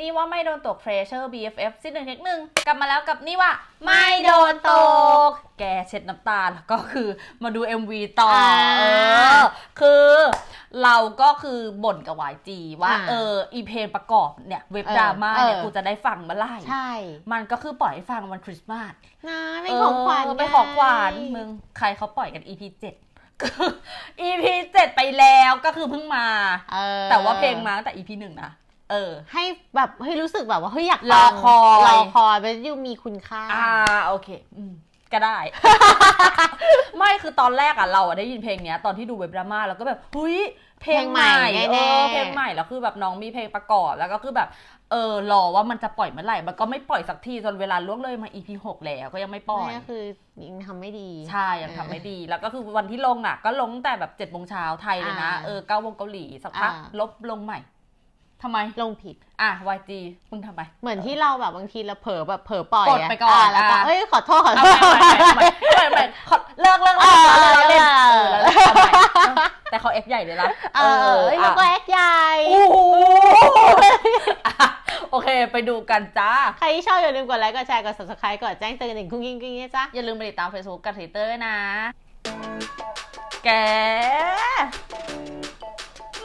นี่ว่าไม่โดนตก Treasure BFF ซีหนึ่งเทคหนึ่งกลับมาแล้วกับนี่ว่า ไม่โดนตก แกเช็ดน้ำตาแล้วก็คือมาดู MV ต่ออาเออคือเราก็คือบ่นกับ YG ว่าอ่าเอออีเพลงประกอบเนี่ย เว็บเออดราม่าเนี่ยเออกูจะได้ฟังเมื่อไหร่ใช่ มันก็คือปล่อยให้ฟังวันคริสต์มาสนะเป็นของขวัญเออเป็นของขวัญไงมึงใครเขาปล่อยกัน EP 7ก็ EP 7ไปแล้วก็คือเพิ่งมาเออแต่ว่าเพลงมาตั้งแต่ EP 1นะ เออ ให้แบบเฮ้ยรู้สึกแบบว่าเฮ้ยอยากรอฟังคอยรอคอยเป็นยูมีคุณค่า อ่าโอเคอืมก็ได้ ไม่คือตอนแรกอะเราอะได้ยินเพลงเนี้ยตอนที่ดูเว็บดราม่าแล้วก็แบบเฮ้ยเพลงใหม่เพลงใหม่เอแน่อๆเพลงใหม่แล้วคือแบบน้องมีเพลงประกอบแล้วก็คือแบบเออรอว่ามันจะปล่อยเมื่อไหร่ มันก็ไม่ปล่อยสักทีจนเวลาล่วงเลยมา EP 6แล้วก็ยังไม่ปล่อยไม่ก็คือยังทำไม่ดีใช่ยังทำไม่ดี แล้วก็คือวันที่ลงอะ ก็ลงแต่แบบ7จ็ดโมงเช้าไทยเลยนะอ่าเออเก้าโมงเกาหลีสักพักอ่าลบลงใหม่ ทำไม ลงผิด อะ YG มึงทำไม เหมือนที่เราแบบบางทีเราเผลอแบบเผลอปล่อยกดไปก่อนะแล้วก็อะ เอ้ยขอโทษขอเอาโทใหม่ษใหม่ใหม่ใหม่ใหม่ใหม่ขอเลิกเลิกเลิกเออเราเล่นเอเอออเราเล่นเอาใหม่แต่เขาเอฟใหญ่เลยนะเออเอ้ยเราก็แอคใหญ่โอ้โหอะโอเคไปดูกันจ้า ใครที่ชอบอย่าลืมกดไลค์กดแชร์กด subscribe กดแจ้งเตือนหนึ่งกุ้งกิ้งกิ้งนะจ๊ะอย่าลืมไปติดตาม Facebook กับ Twitter ด้วยนะ แก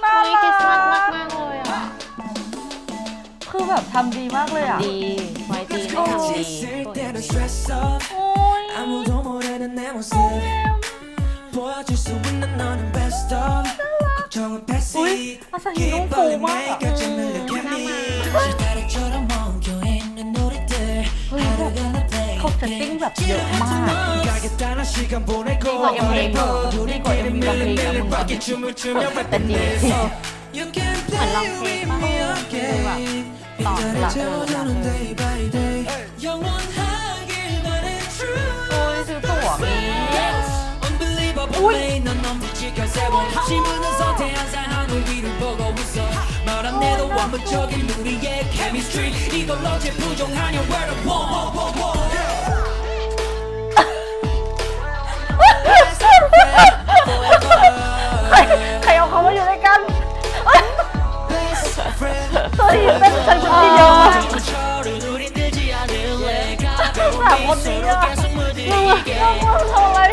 น่าเฮ้ยคริสต์มาสรัมากกมากๆเลยอะ คือแบบทำดีมากเลยอ่ะ ดีไวจีไม่ทำดี 있을 때는 stress up โอ้ย 아무도 모르는 내 모습 보여줄 수 있는 너는 best of 걱정은 우리 패시 아싸, 이 너무 고마워. 매일같이 늘려감이 달처럼 엉켜있는 우리들 하루가 나 play เขาเซตติ้งแบบเยอะมาก 가겠다는 시간 보내고 이거 MV 뭐, 이거 MV 가 우리끼리 그러니까 밀려밖에 뭔가. 춤을 추며 댄스. You can 아, play 랑페 with 빠. me again 아, 인간을 라- 채워주는 라- day by day 영원하길 바래 true โอ้ยซื้อตั๋วมี Unbelievable pain 넌 넘치게 세워 지문은 서태한 나, 나, 나, 나. 이걸로 재부정하냐 word of war 소리 맨잘 들리죠? 아버지야 너무 정말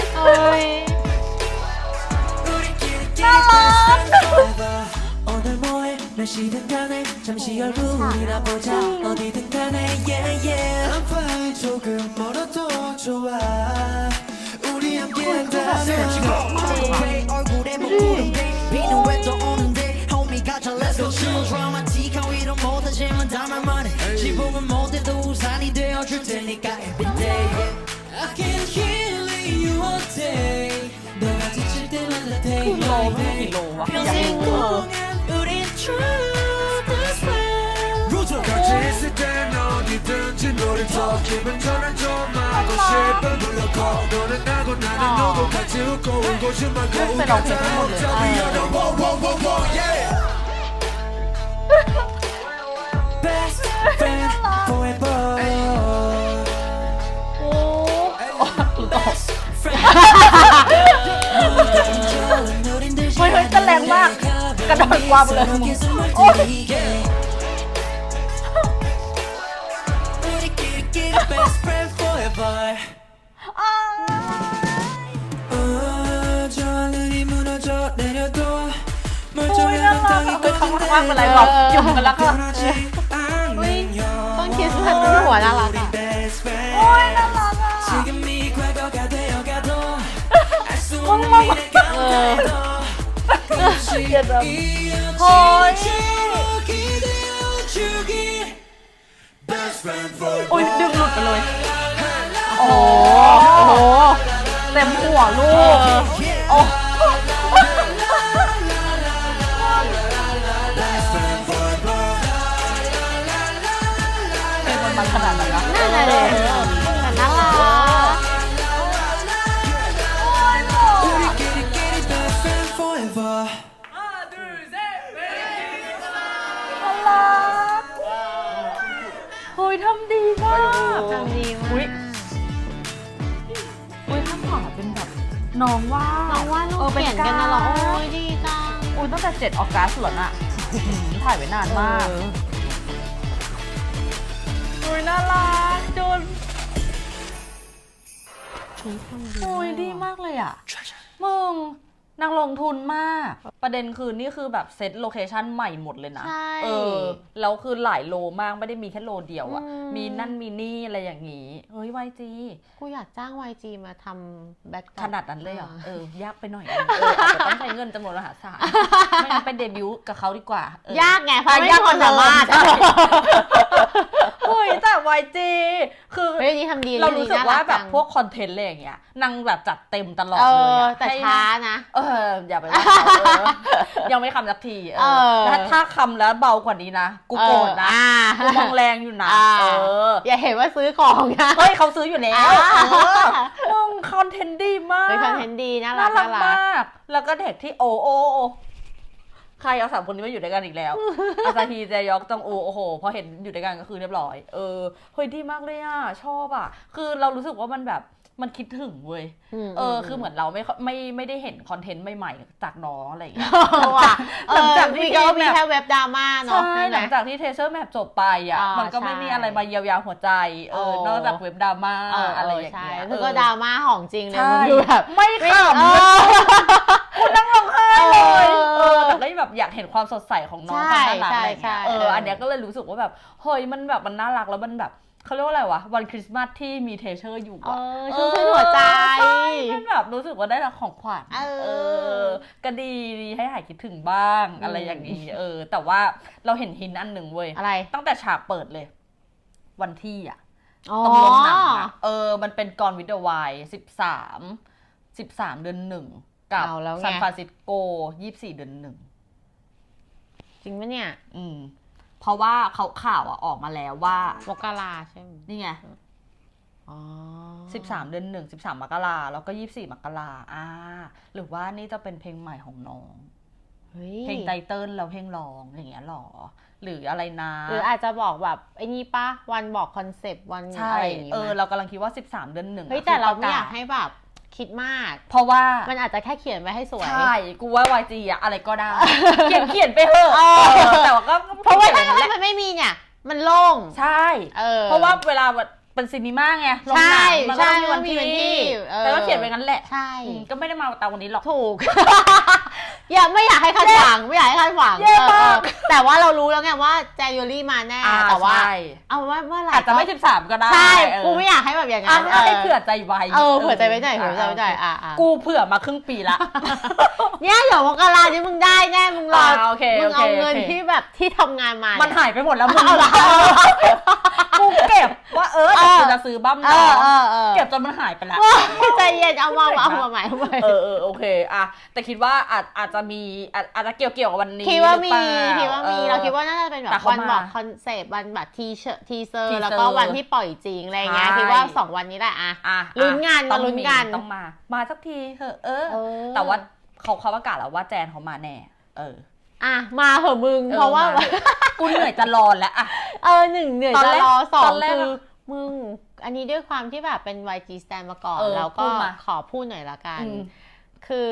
나랑 오늘 뭐해 몇 시든 간에 잠시 얼굴이나 보자 어디든 간에 yeah yeah I'm fine 조금 멀어도 좋아. 우리 함께 한다면 얼굴에 못 줄 테니까 every day I can heal you all day 너가 지칠 때마다 day by day 평생 동안 우린 true this way 같이 있을 땐 어디든지 노래 더 기분 전환좀하고 싶은 불러 call 너는 나고 나는 너고 같이 웃고 울고 싶만 고 웃고 다 먹자 We are the one one one one yeah กระโดดความเลยโอ้ยเขาว่างป็นไรบอกจุ่มกันแล้วก็ต้องคิดแบบเป็นหัวน่ารักอะโอ้ยน่ารักอะมึงมึ โอ้ยยดึงหลุดไปเลย โอ้โหอ้เต็มหัวลูกโอ้เป็นคนมันขนาดไหนนะน่าเลย ข้างขวาเป็นแบบน้องว่าน้องว่าลูกออเขียนกันนะเหรอป็โอ้ยดีจังอุ้ยตั้งแต่7ออกัสเหรอน่ะอื้อหือถ่ายไว้นานมากเออยน่ารักจุนนี่ทำดีโอ้ยดีมากเลยอะมึง นางลงทุนมาก ประเด็นคือนี่คือแบบเซตโลเคชันใหม่หมดเลยนะ ใช่ เออ แล้วคือหลายโลมากไม่ได้มีแค่โลเดียวอะอืม มีนั่นมีนี่อะไรอย่างงี้ เฮ้ยวายจีกูอยากจ้าง YG มาทำแบ็คขนาดนั้นเลยเหรอาเออ ยากไปหน่อยนึงเอออาจจะต้องใช้เงินจำนวนมหาศาลไม่งั้นไปเดบิวต์กับเขาดีกว่าเออยากไงเพราะยากความสามารถ ใช่เฮ้ยแต่วายจีคือ เฮ้ยนี่ทำดี เรารู้สึกว่าแบบจังพวกคอนเทนต์อะไรอย่างเงี้ยนางแบบจัดเต็มตลอดเอเลยออะแต่ให้ช้านะ เออ อย่าไปว่าเขาเออยังไม่คำสักทีเอเอออแล้วถ้าคำแล้วเบากว่านี้นะกูโกรธนะเอออ่ากูมองแรงอยู่นะอ่าเออ อย่าเห็นว่าซื้อของนะเฮ้ยเขาซื้ออยู่แล้วอ่าเออมึงคอนเทนต์ดีมากเป็นคอนเทนต์ดีน่ารัน่ากรักน่ารักมาก แล้วก็เด็กที่โอโอโอ ใครเอาสามคนนี้มาอยู่ด้วยกันอีกแล้ว อาซาฮีเจยอกจองอูโอ้โห พอเห็นอยู่ด้วยกันก็คือเรียบร้อย เออ เฮ้ยดีมากเลยอะ ชอบอะ คือเรารู้สึกว่ามันแบบมันคิดถึงเว้ยมเออ คือเหมือนเราไม่ค่อยไม่ไม่ได้เห็นคอนเทนต์ใหม่ๆ จากน้องอะไรอย่างเงี้ยเออว่ะหลังจากเออที่มีก็มีแบบแค่เว็บดราม่าเนาะใช่ใช่ไหหมลังจากที่เทเซอร์แมปจบไปอะอ่ามัมันก็ไม่ใช่มีอะไรมาเยียวยาหัวใจ เออโอ้นอกจากเว็บดราม่าเอออะไรเอออย่างใช่เงี้ยคือก็เออดราม่าของจริงเลยใช่มึงดูแบบไม่ขำเออคุณนั่ง ร้องไห้เลยเออเออแต่ก็แบบอยากเห็นความสดใสของน้องใช่เขาน่ารักใช่อะไรอย่างเงี้ยใช่เอเออออัอันเนี้ยก็เลยรู้สึกว่าแบบเฮ้ยมันแบบมันน่ารักแล้วมันแบบเขาเรียกว่าอะไรวะวันคริสต์มาสที่มีเทเชอร์อยู่เออะอชุ่มชื่นหัวใจใช่มันแบบรู้สึกว่าได้รับของขวัญเออเออก็ดีดีให้หายคิดถึงบ้างอะไรอย่างนี้เออ แต่ว่าเราเห็นหินอันหนึ่งเว้ยอะไรตั้งแต่ฉากเปิดเลย วันที่อะอ๋อ ตรงโรงหนังอะเออ มันเป็นกรวิดวายสิบสามสิบสามเดือนหนึ่ง กับเอาแล้วไง ซานฟรานซิสโกยี่สิบสี่เดือนหนึ่ง จริงปะเนี่ยอืม เพราะว่าเขาข่าวอะออกมาแล้วว่า มกราใช่ไหมนี่ไงอ๋อสิบสามเดือนหนึ่งสิบสามมกราแล้วก็ยี่สี่มกราอ่า หรือว่านี่จะเป็นเพลงใหม่ของน้อง เฮ้ยเพลงไตเติ้ลแล้วเพลงร้องอย่างเงี้ยหรอ หรืออะไรนะ หรืออาจจะบอกแบบไอ้นี่ปะวันบอกคอนเซปต์วันใช่อะไรอย่างงี้เออไหมเรากำลังคิดว่า 13 เดือนหนึ่งเฮ้ยอะแต่เราคืไม่อยากประศให้แบบ คิดมาก เพราะว่ามันอาจจะแค่เขียนไว้ให้สวย ใช่กูว่า YG อะอะไรก็ได้ เขียนเขียนไปเถอะเออเออแต่ว่าก็เพราะว่าขีถ้ายนไปมันไม่มีเนี่ย มันโล่ง ใช่ เออ เพราะว่าเวลา เป็นซีนีมาไงโรงหนังมันใช่ก็ต้องมีวันใช่ที่เออแต่ก็เขียนไปงั้นแหละใช่อืมก็ไม่ได้มาตามวันนี้หรอกถูก อย่าไม่อยากให้คาดหวังไม่อยากให้คาดหวังแย่มากเออเออแต่ว่าเรารู้แล้วไงว่าแจนยูรี่มาแน่อ่าแต่ว่าใช่เอาว่าเมื่อไหร่อาจจะไม่13ก็ได้ใช่เออกูไม่อยากให้แบบอย่างอะนั้นให้เผื่อใจไว้เออเผื่อใจไว้หน่อยเผื่อใจไว้หน่อยอะอะกูเผื่อมาครึ่งปีละ เนี่ยเดี๋ยวมกรานี้มึงได้แน่มึงรออ่าโอเคมึงเอาโอเคเงินโอเค ที่แบบที่ทำงานมามันเนี่ยหายไปหมดแล้วมึงเอาเหรอกูเก็บว่าเออแต่กูจะซื้อบั้มเอน้อองเออเออเก็บจนมันหายไปแล้ว ใจเย็นเอามาเอามาใหม่เอามาใหม่เออเออโอเคอะแต่คิดว่าอาจอาจจะมีอาจอาจจะเกี่ยวเกี่ยวกับวันนี้คิดว่ามีหรือเปล่คิดว่ามีออ เราคิดว่าน่าจะเป็นแบแต่บเขาวันบอกมาคอนเซปต์วันแบบทีเชทีเซอ teaser ร์แล้วก็วันที่ปล่อยจริงอะไรเงี้ยใช่ คิดว่าสองวันนี้แหละอะ อะลุ้นงานต้องมาลุ้นกัน ต้องมา มาสักทีเถอะเออเออแต่ว่า เขาเขาประกาศแล้วว่าแจนเขามาแน่ เออ อะมาเหอะมึงออเพราะว่ามกูเหนื่อยจะรอแล้วอะ เออหนึ่งเหนื่อยตอนจะแรกรอสอตองนแรกคืออะมึง อันนี้ด้วยความที่แบบเป็น YG stand มาก่อนเออแล้วพูก็ดมาขอพูดหน่อยละกัน อืมคือ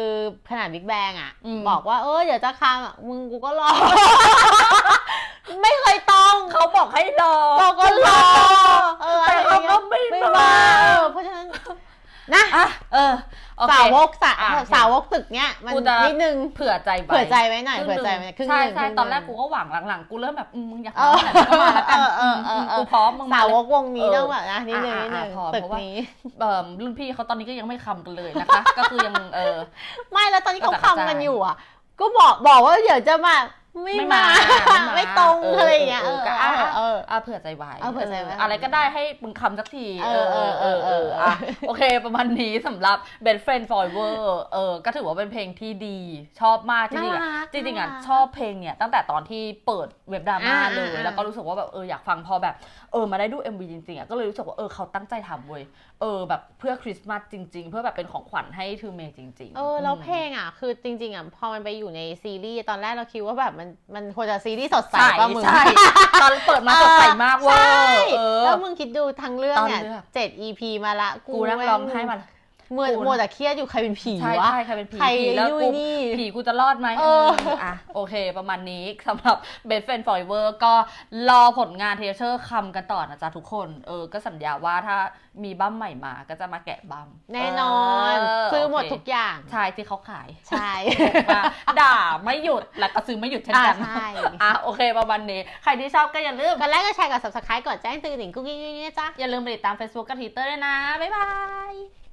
ขนาดบิ๊กแบงอะ อืม บอกว่าเออเดี๋ยวจะคามอะมึงกูก็รอ ไม่เคยต้องเขาบอกให้รอ เราก็รอเออแต่เขาก็ไม่ไม่มามา เออเพราะฉะนั้นนะ อะเออโอเค สาวกสาอะสาวกตึกเนี้ยมันกูจะ นิดนึงเผื่อใจไว้เผื่อใจไว้หน่อยครึ่งเผื่อใจหไว้นึ่งครึ่งใช่หนึ่งใช่ครึ่งหนึ่งตอนแรกกูก็หวังหลังๆ กูเริ่มแบบอืมมึงอยากเอมาอเมื่อไหร่มึงก็มาแล้วกันเออเออเออมกูพร้อมมึงมาสาเลวยกวงนี้เออต้องแบบนะนิดนึงอะนิดนึงอะพอตึกเพราะว่า นี้ เอ่อรุ่นพี่เขาตอนนี้ก็ยังไม่คำกันเลยนะคะ ก็คือยังเออ ไม่แล้วตอนนี้เขาก็จะกระจาย คำกันอยู่อะ ก็บอกบอกว่าเดี๋ยวจะมา ไม่ไม่มามาไม่มา ไม่ตรงเอออะไรอย่างเงี้ยเอเอออก็เออะอเอออะเผื่อใจไว้เอาเผื่อใจไว้อะไรก็ได้ให้มึงคำสักที เออเออเออเอออะโอเค ประมาณนี้สำหรับ Best Friend Forever เออ ก็ถือว่าเป็นเพลงที่ดี ชอบมากจริงๆน่าอะรักจริงๆอะน่ารักชอบเพลงเนี่ยตั้งแต่ตอนที่เปิดเว็บดราม่าอ่าเลยอ่าแล้วก็รู้สึกว่าแบบเอออยากฟังพอแบบ เออมาได้ดู MV จริงๆอะก็เลยรู้สึกว่าเออเขาตั้งใจทำเว้ยเออแบบเพื่อคริสต์มาสจริง ๆ เพื่อแบบเป็นของขวัญให้ทูเมย์จริง ๆ เออแล้วมเพลงอะคือจริง ๆอะพอมันไปอยู่ในซีรีส์ตอนแรกเราคิดว่าแบบมันมันควรจะซีรีส์สดใสใช่ป่ะมึง ใช่ตอนเปิดมาสดใสมากเว้ใช่ยเออแล้วมึงคิดดูทั้งเรื่องเนี่ยตอนเลือกเจ็ด EP มาละ กูนั่งร้องไห้มา มัวกูนะมัวแต่เครียดอยู่ใครเป็นผีใช่วะ ใช่ใครเป็นผีใครผีแล้วนู่นกูนี่ผีกูจะรอดไหมเออมอะโอเค ประมาณนี้สำหรับ Best Friend Forever ก็รอผลงานเทเชอร์คำกันต่อนะจ๊ะทุกคน เออ ก็สัญญาว่าถ้ามีบั้มใหม่มา ก็จะมาแกะบั้มแน่นอนเซื้อหมดโเคทุกอย่าง ใช่ที่เขาขาย ใช่ มาด่าไม่หยุดแล้วก็ซื้อไม่หยุดเช่นกันอ่าใช่ อะโอเคประมาณนี้ ใครที่ชอบก็อย่าลืมกดไลค์กดแชร์กด subscribe กดแจ้งเตือนถึงกุ๊กกิ๊กกิ๊กนะจ๊ะ อย่าลืมไปติดตาม Facebook กับ Twitter ด้วยนะ บ๊ายบาย